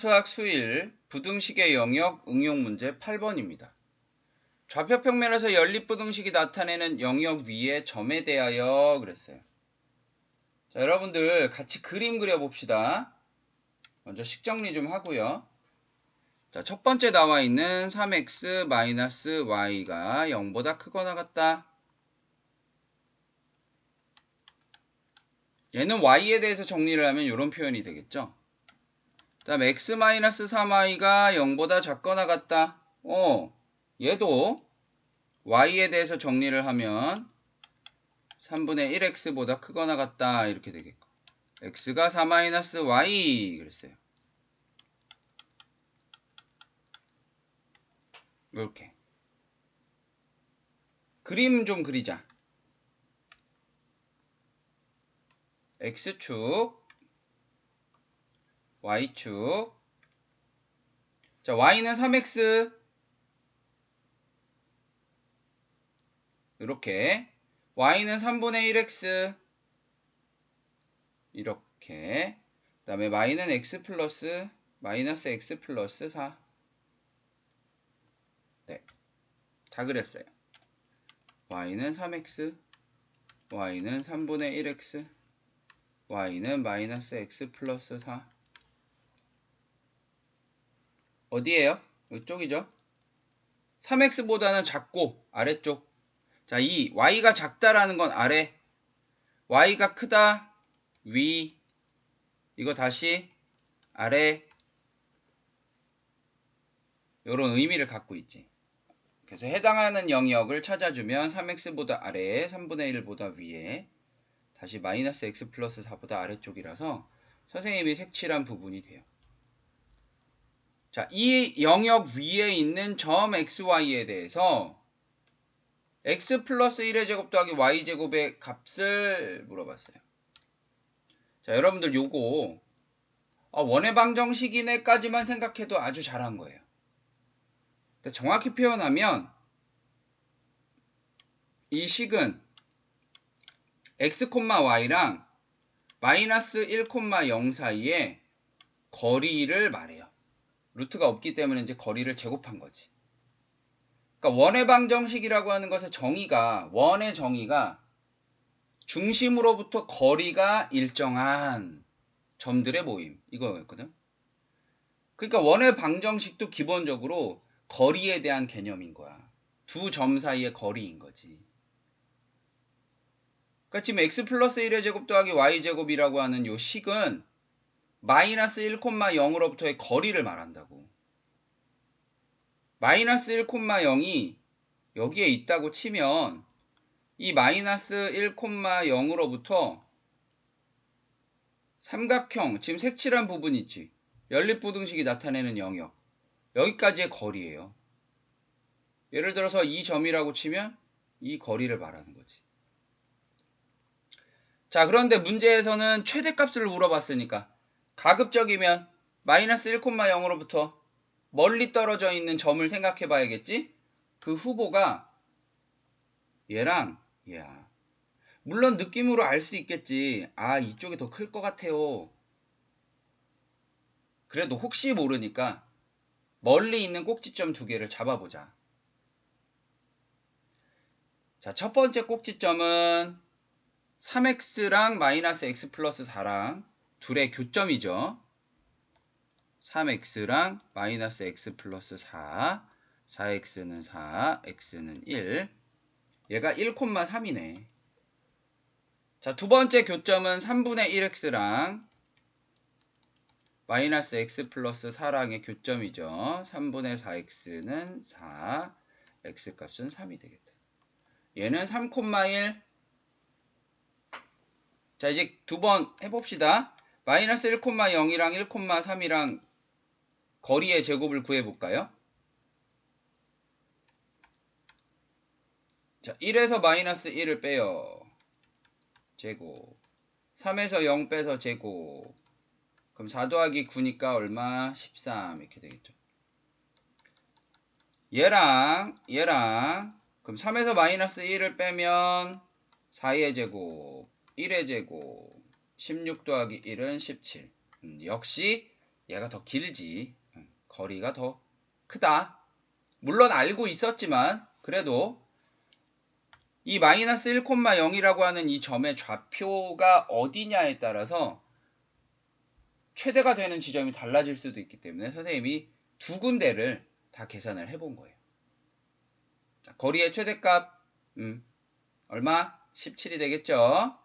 수학 수일 부등식의 영역 응용 문제 8번입니다. 좌표 평면에서 연립 부등식이 나타내는 영역 위의 점에 대하여 그랬어요. 자, 여러분들 같이 그림 그려 봅시다. 먼저 식 정리 좀 하고요. 자, 첫 번째 나와 있는 3x-y가 0보다 크거나 같다. 얘는 y에 대해서 정리를 하면 이런 표현이 되겠죠. 그 다음 x-3y가 0보다 작거나 같다. 어, 얘도 y에 대해서 정리를 하면 3분의 1x보다 크거나 같다 이렇게 되겠고 x가 4-y 그랬어요. 이렇게 그림 좀 그리자. x축 y축. 자 y는 3x 이렇게. y는 3분의 1x 이렇게. 그 다음에 y는 x 플러스 마이너스 x 플러스 4 네, 다 그랬어요. y는 3x y는 3분의 1x y는 마이너스 x 플러스 4 어디에요? 이쪽이죠? 3x보다는 작고 아래쪽 자, 이 y가 작다라는 건 아래 y가 크다 위 이거 다시 아래 이런 의미를 갖고 있지. 그래서 해당하는 영역을 찾아주면 3x보다 아래에 3분의 1보다 위에 다시 마이너스 x 플러스 4보다 아래쪽이라서 선생님이 색칠한 부분이 돼요. 자, 이 영역 위에 있는 점 xy에 대해서 x 플러스 1의 제곱 더하기 y 제곱의 값을 물어봤어요. 자, 여러분들 요거 아, 원의 방정식이네까지만 생각해도 아주 잘한 거예요. 정확히 표현하면 이 식은 x, y랑 마이너스 1, 0 사이에 거리를 말해요. 루트가 없기 때문에 이제 거리를 제곱한 거지. 그러니까 원의 방정식이라고 하는 것의 정의가 원의 정의가 중심으로부터 거리가 일정한 점들의 모임 이거였거든. 그러니까 원의 방정식도 기본적으로 거리에 대한 개념인 거야. 두 점 사이의 거리인 거지. 그러니까 지금 x 플러스 1의 제곱 더하기 y 제곱이라고 하는 요 식은 마이너스 1,0으로부터의 거리를 말한다고. 마이너스 1,0이 여기에 있다고 치면 이 마이너스 1,0으로부터 삼각형, 지금 색칠한 부분 있지. 연립부등식이 나타내는 영역. 여기까지의 거리예요. 예를 들어서 이 점이라고 치면 이 거리를 말하는 거지. 자, 그런데 문제에서는 최대값을 물어봤으니까 가급적이면 마이너스 1,0으로부터 멀리 떨어져 있는 점을 생각해 봐야겠지? 그 후보가 얘랑 얘야. 물론 느낌으로 알 수 있겠지. 아, 이쪽이 더 클 것 같아요. 그래도 혹시 모르니까 멀리 있는 꼭지점 두 개를 잡아보자. 자, 첫 번째 꼭지점은 3x랑 마이너스 x 플러스 4랑 둘의 교점이죠. 3x랑 마이너스 x 플러스 4, 4x는 4, x는 1. 얘가 1,3이네. 자, 두 번째 교점은 3분의 1x랑 마이너스 x 플러스 4랑의 교점이죠. 3분의 4x는 4, x값은 3이 되겠다. 얘는 3,1. 자, 이제 두 번 해봅시다. 마이너스 1,0이랑 1,3이랑 거리의 제곱을 구해볼까요? 자, 1에서 마이너스 1을 빼요. 제곱. 3에서 0 빼서 제곱. 그럼 4 더하기 9니까 얼마? 13 이렇게 되겠죠. 얘랑 얘랑 그럼 3에서 마이너스 1을 빼면 4의 제곱, 1의 제곱, 16 더하기 1은 17. 음, 역시 얘가 더 길지. 음, 거리가 더 크다. 물론 알고 있었지만 그래도 이 마이너스 1,0이라고 하는 이 점의 좌표가 어디냐에 따라서 최대가 되는 지점이 달라질 수도 있기 때문에 선생님이 두 군데를 다 계산을 해본 거예요. 자, 거리의 최대값 음, 얼마? 17이 되겠죠?